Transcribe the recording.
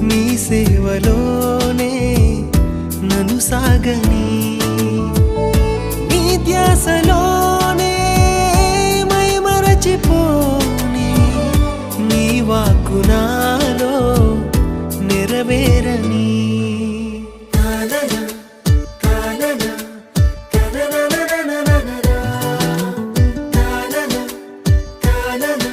నీ సేవలోనే నను సాగని. నీ ధ్యాసలోనే మై మరచిపోని నీ వాకు నాలో నెరవేరని. na na